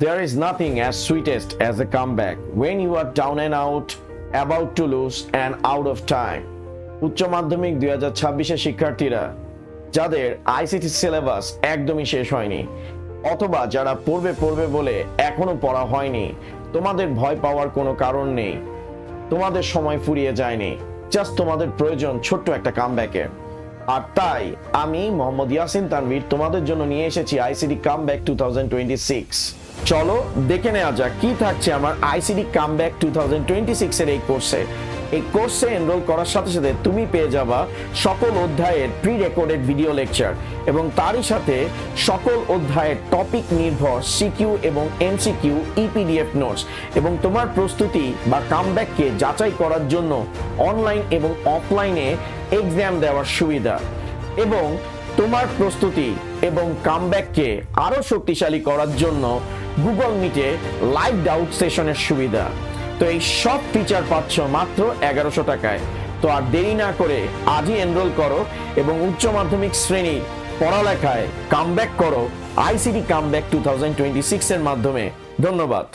There is nothing as sweetest as a comeback when you are down and out, about to lose and out of time. উচ্চ মাধ্যমিক দুই হাজার ছাব্বিশের শিক্ষার্থীরা যাদের আইসিটি সিলেবাস একদমই শেষ হয়নি অথবা যারা পড়বে পড়বে বলে এখনও পড়া হয়নি তোমাদের ভয় পাওয়ার কোনো কারণ নেই। তোমাদের সময় ফুরিয়ে যায়নি জাস্ট তোমাদের প্রয়োজন ছোট্ট একটা কামব্যাকের আর তাই আমি মোহাম্মদ ইয়াসিন তানভীর তোমাদের জন্য নিয়ে এসেছি ICD comeback two thousand twenty six চলো দেখে নেওয়া যাক কি থাকছে আমার আইসিডি কামব্যাক টু সিক্সের এই কোর্সে এই কোর্সে এনরোল করার সাথে সাথে তুমি পেয়ে যাবা সকল অধ্যায়ের প্রি রেকর্ডেড ভিডিও লেকচার এবং তারই সাথে সকল অধ্যায়ের টপিক নির্ভর সিকিউ এবং এমসিকিউ ইপিডিএফ নোটস এবং তোমার প্রস্তুতি বা কামব্যাককে যাচাই করার জন্য অনলাইন এবং অফলাইনে এক্সাম দেওয়ার সুবিধা এবং তোমার প্রস্তুতি এবং কাম কামব্যাককে আরও শক্তিশালী করার জন্য গুগল মিটে লাইভ ডাউট সেশনের সুবিধা। তো এই সব ফিচার পাচ্ছ মাত্র এগারোশো টাকায়। তো আর দেরি না করে আজই এনরোল করো এবং উচ্চ মাধ্যমিক শ্রেণি পড়ালেখায় কামব্যাক করো। ICD comeback two thousand twenty সিক্সের মাধ্যমে। ধন্যবাদ।